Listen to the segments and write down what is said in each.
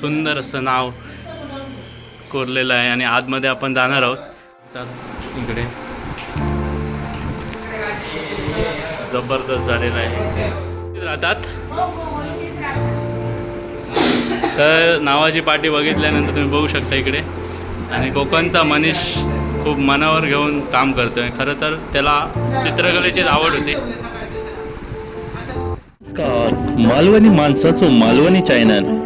सुंदर असं नाव कोरलेलं आहे आणि आतमध्ये आपण जाणार आहोत. तर इकडे. जबरदस्त झालेलं आहे. राहतात. तर नावाची पाठी बघितल्यानंतर तुम्ही बघू शकता इकडे. आणि कोकणचा मनीष खूप मनावर घेऊन काम करतोय. खरं तर त्याला चित्रकलेचीच आवड होती. नमस्कार. मालवणी माणसाचो मालवणी चॅनल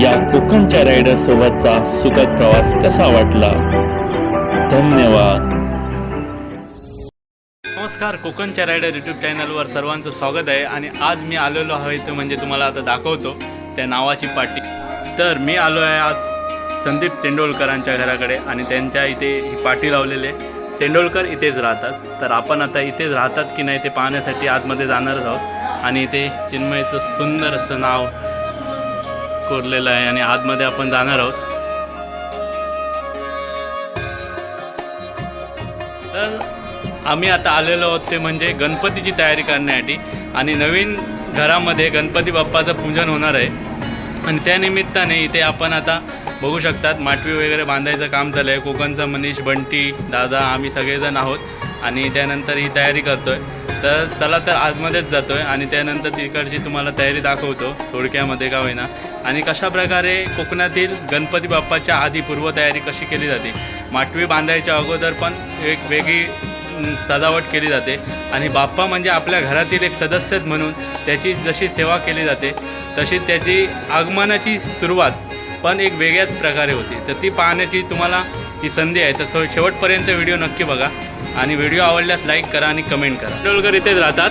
या कोकणच्या रायडर सोबतचा सुखद प्रवास कसा वाटला? धन्यवाद. नमस्कार कोकणच्या रायडर यूट्यूब चॅनलवर सर्वांचं स्वागत आहे. आणि आज मी आलेलो आहे ते म्हणजे तुम्हाला आता दाखवतो त्या नावाची पाटी. तर मी आलो आहे आज संदीप तेंडोलकरांच्या घराकडे आणि त्यांच्या इथे ही पाटी लावलेली आहे. तेंडोलकर इथेच राहतात. तर आपण आता इथेच राहतात की नाही ते पाहण्यासाठी आतमध्ये जाणारच आहोत. आणि इथे चिन्मयचं सुंदर असं नाव कोरलेलं आहे आणि आतमध्ये आपण जाणार आहोत. तर आम्ही आता आलेलो आहोत ते म्हणजे गणपतीची तयारी करण्यासाठी आणि नवीन घरामध्ये गणपती बाप्पाचं पूजन होणार आहे. आणि त्या निमित्ताने इथे आपण आता बघू शकतात माटवी वगैरे बांधायचं काम झालं आहे कोकणचा मनीष बंटी दादा आम्ही सगळेजण आहोत. आणि त्यानंतर ही तयारी करतोय. तर चला तर आजमध्येच जातो आहे आणि त्यानंतर तिकडची तुम्हाला तयारी दाखवतो थोडक्यामध्ये का होईना. आणि कशा प्रकारे कोकणातील गणपती बाप्पाच्या आधी पूर्वतयारी कशी केली जाते? माटवी बांधायच्या अगोदर पण एक वेगळी सजावट केली जाते. आणि बाप्पा म्हणजे आपल्या घरातील एक सदस्यच म्हणून त्याची जशी सेवा केली जाते तशी त्याची आगमनाची सुरुवात पण एक वेगळ्याच प्रकारे होती. तर ती पाहण्याची तुम्हाला ही संधी आहे. तर सो शेवटपर्यंत व्हिडिओ नक्की बघा. आणि व्हिडिओ आवडल्यास लाईक करा आणि कमेंट करा. तेंडोलकर इथेच राहतात.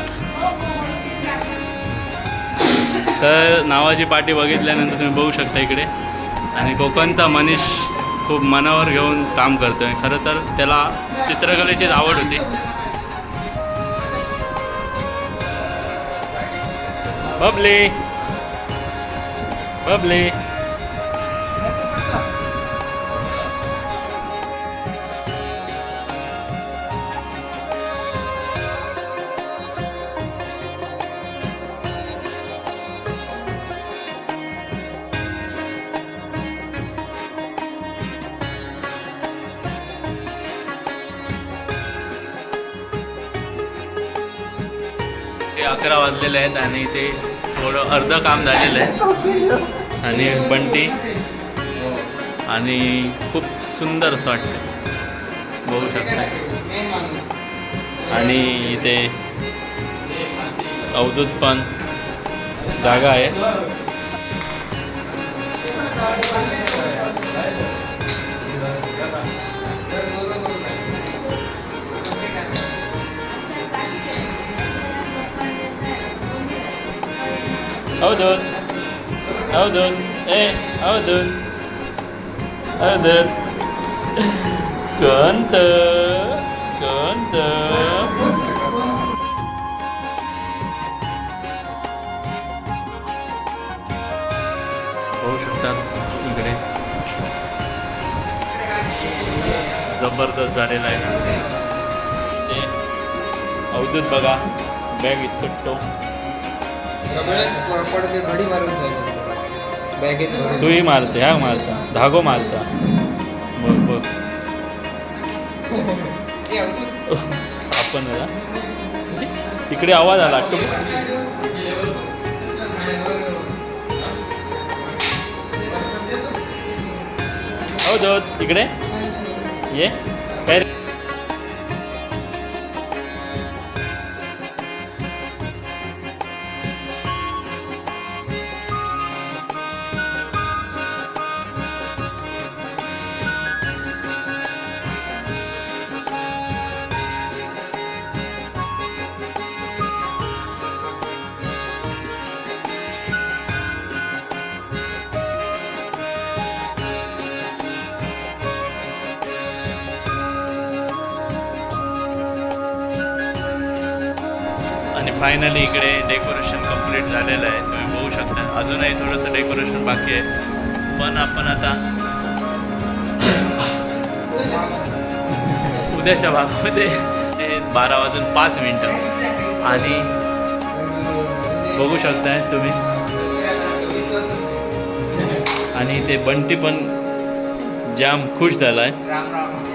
तर नावाची पाठी बघितल्यानंतर तुम्ही बघू शकता इकडे. आणि कोकणचा मनीष खूप मनावर घेऊन काम करतोय. खरं तर त्याला चित्रकलेचीच आवड होती. बबले. बबले. हे अकरा वाजलेले आहेत आणि ते थोडं अर्ध काम झालेलं आहे. आणि बंटी. आणि खूप सुंदर असं वाटतं बघू शकता आणि इथे अवधूत पण जागा आहे. अवधूत अवधूत ए अवधूत अवधूत कोणत कोणत होऊ शकतात इकडे. जबरदस्त झालेला आहे. ते अवधूत बघा. बॅग इसकटतो पडते घडी मारून जाईल. बॅगेत भरून. सुई मारते ह्या मारता धागो मारता. बघ बघ. आपण तिकडे आवाज आला टुक हो इकडे. ये. काय आणि फायनली इकडे डेकोरेशन कंप्लीट झालेलं आहे. तुम्ही बघू शकता. अजूनही थोडंसं डेकोरेशन बाकी आहे. पण आपण आता उद्याच्या भागामध्ये ते बारा वाजून पाच मिनटं. आणि बघू शकताय तुम्ही. आणि ते बंटी पण जाम खुश झाला आहे